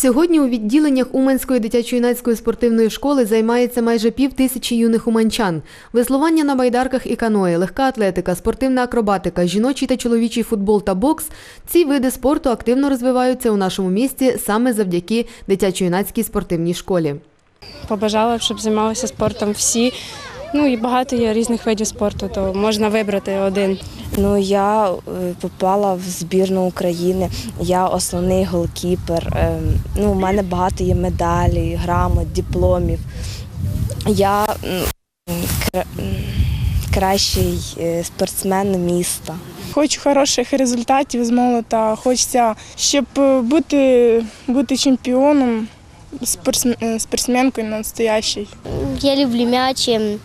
Сьогодні у відділеннях Уманської дитячо-юнацької спортивної школи займається майже пів тисячі юних уманчан. Веслування на байдарках і каної, легка атлетика, спортивна акробатика, жіночий та чоловічий футбол та бокс – ці види спорту активно розвиваються у нашому місті саме завдяки дитячо-юнацькій спортивній школі. побажала, щоб займалися спортом всі. Ну і багато є різних видів спорту, то можна вибрати один. Ну я е, попала в збірну України. Я основний голкіпер. Ем, Ну, у мене багато є медалей, грамот, дипломів. Я кращий е, спортсмен міста. Хочу хороших результатів з молота. Хочеться, щоб е, бути, бути чемпіоном, е, спортсменкою настоящей. Я люблю м'ячі,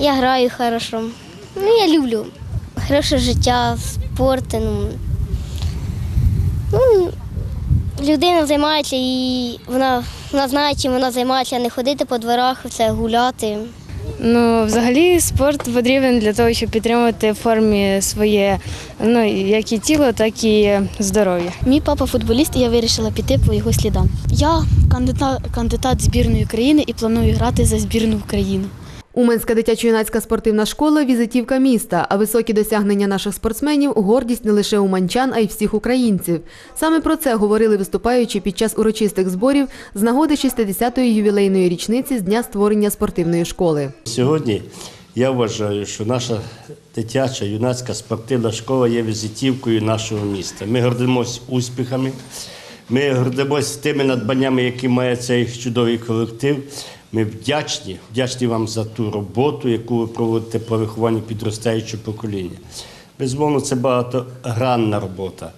я граю хорошо. Ну, я люблю хороше життя, спорт. Ну, ну, людина займається і вона, вона знає, чим вона займається, а не ходити по дворах, це гуляти. Ну, взагалі, спорт потрібен для того, щоб підтримувати в формі своє ну, як і тіло, так і здоров'я. Мій папа футболіст, і я вирішила піти по його слідам. Я кандидат, кандидат збірної України і планую грати за збірну України. Уманська дитячо-юнацька спортивна школа – візитівка міста, а високі досягнення наших спортсменів – гордість не лише уманчан, а й всіх українців. Саме про це говорили виступаючи під час урочистих зборів з нагоди 60-ї ювілейної річниці з дня створення спортивної школи. Сьогодні я вважаю, що наша дитяча юнацька спортивна школа є візитівкою нашого міста. Ми гордимося успіхами, ми гордимося тими надбаннями, які має цей чудовий колектив. Ми вдячні, вдячні вам за ту роботу, яку ви проводите по вихованню підростаючого покоління. Безумовно, це багатогранна робота.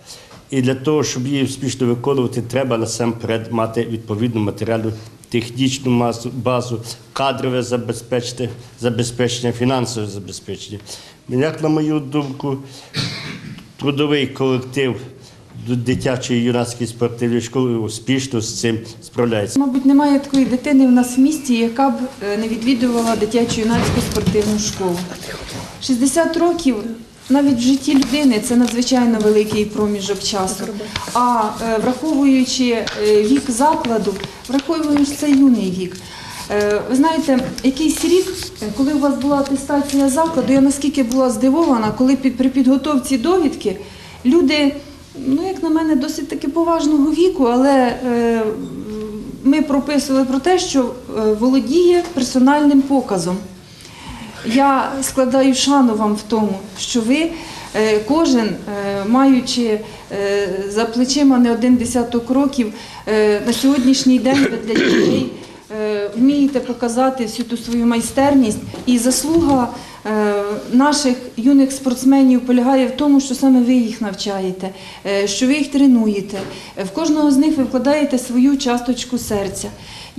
І для того, щоб її успішно виконувати, треба насамперед мати відповідну матеріальну технічну базу, кадрове забезпечення, забезпечення, фінансове забезпечення. Як на мою думку, трудовий колектив дитячої юнацької спортивної школи успішно з цим справляється. Мабуть, немає такої дитини в нас в місті, яка б е, не відвідувала дитячу юнацьку спортивну школу. 60 років навіть в житті людини це надзвичайно великий проміжок часу. А е, враховуючи е, вік закладу, враховуючи цей юний вік. Ви знаєте, якийсь рік, коли у вас була атестація закладу, я наскільки була здивована, коли при підготовці довідки люди, ну як на мене, досить таки поважного віку, але е, ми прописували про те, що е, володіє персональним показом. Я складаю шану вам в тому, що ви е, кожен, маючи за плечима не один десяток років, на сьогоднішній день для дітей вмієте показати всю ту свою майстерність і заслуга наших юних спортсменів полягає в тому, що саме ви їх навчаєте, е, що ви їх тренуєте. Е, В кожного з них ви вкладаєте свою часточку серця.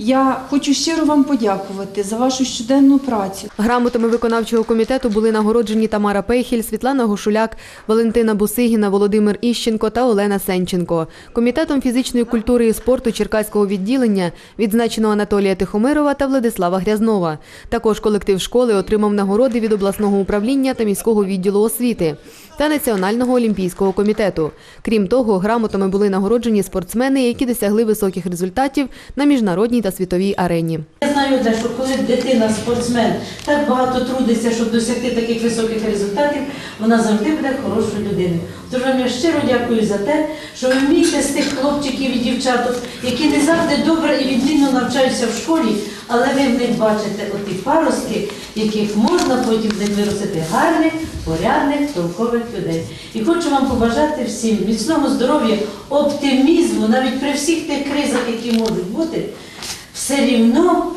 Я хочу щиро вам подякувати за вашу щоденну працю. Грамотами виконавчого комітету були нагороджені Тамара Пейхіль, Світлана Гошуляк, Валентина Бусигіна, Володимир Іщенко та Олена Сенченко. Комітетом фізичної культури і спорту Черкаського відділення відзначено Анатолія Тихомирова та Владислава Грязнова. Також колектив школи отримав нагороди від обласного управління та міського відділу освіти та Національного олімпійського комітету. Крім того, грамотами були нагороджені спортсмени, які досягли високих результатів на міжнародній та світовій арені. Я знаю, що коли дитина, спортсмен, так багато трудиться, щоб досягти таких високих результатів, вона завжди буде хорошою людиною. Тож вам я щиро дякую за те, що ви вмієте з тих хлопчиків і дівчаток, які не завжди добре і відмінно навчаються в школі, але ви в них бачите оті паростки, яких можна потім з них виростити гарних, порядних, толкових людей. І хочу вам побажати всім міцного здоров'я, оптимізму, навіть при всіх тих кризах, які можуть бути все рівно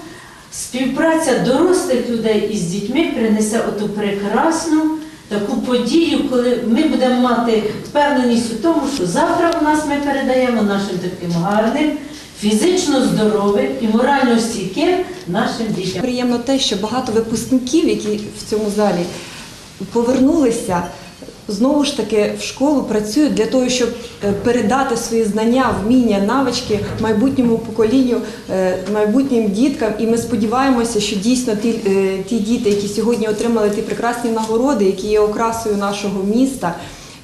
співпраця дорослих людей із дітьми принесе оту прекрасну таку подію, коли ми будемо мати впевненість у тому, що завтра у нас ми передаємо нашим таким гарним, фізично здоровим і морально стійким нашим дітям. Приємно те, що багато випускників, які в цьому залі повернулися, знову ж таки в школу працюють для того, щоб е, передати свої знання, вміння, навички майбутньому поколінню, е, майбутнім діткам. І ми сподіваємося, що дійсно ті, е, ті діти, які сьогодні отримали ті прекрасні нагороди, які є окрасою нашого міста.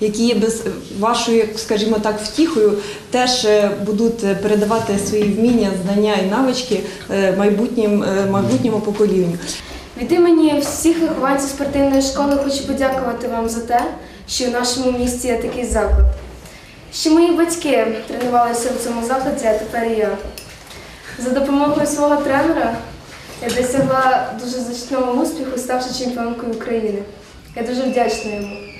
Які є без вашою, скажімо так, втіхою, теж е, будуть е, передавати свої вміння, знання і навички е, майбутнім, майбутньому поколінню. Від імені всіх вихованців спортивної школи хочу подякувати вам за те, що в нашому місті є такий заклад. Ще мої батьки тренувалися в цьому закладі, а тепер я. За допомогою свого тренера я досягла дуже значного успіху, ставши чемпіонкою України. Я дуже вдячна йому.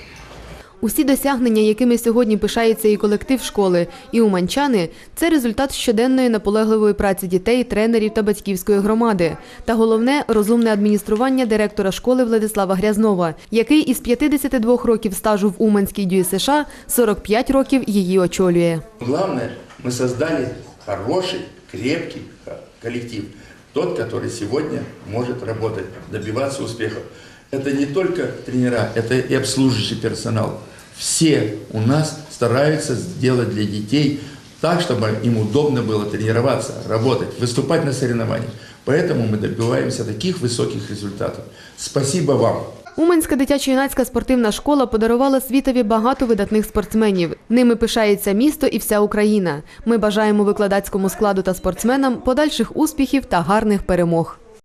Усі досягнення, якими сьогодні пишається і колектив школи, і уманчани – це результат щоденної наполегливої праці дітей, тренерів та батьківської громади. Та головне – розумне адміністрування директора школи Владислава Грязнова, який із 52 років стажу в Уманській ДЮСШ 45 років її очолює. Главное, мы создали хороший, крепкий ко- коллектив. Тот, который сегодня может работать, добиваться успехов. Это не только тренера, это и обслуживающий персонал. Все у нас стараются сделать для детей так, чтобы им удобно было тренироваться, работать, выступать на соревнованиях. Поэтому мы добиваемся таких высоких результатов. Спасибо вам! Уманська дитячо-юнацька спортивна школа подарувала світові багато видатних спортсменів. Ними пишається місто і вся Україна. Ми бажаємо викладацькому складу та спортсменам подальших успіхів та гарних перемог.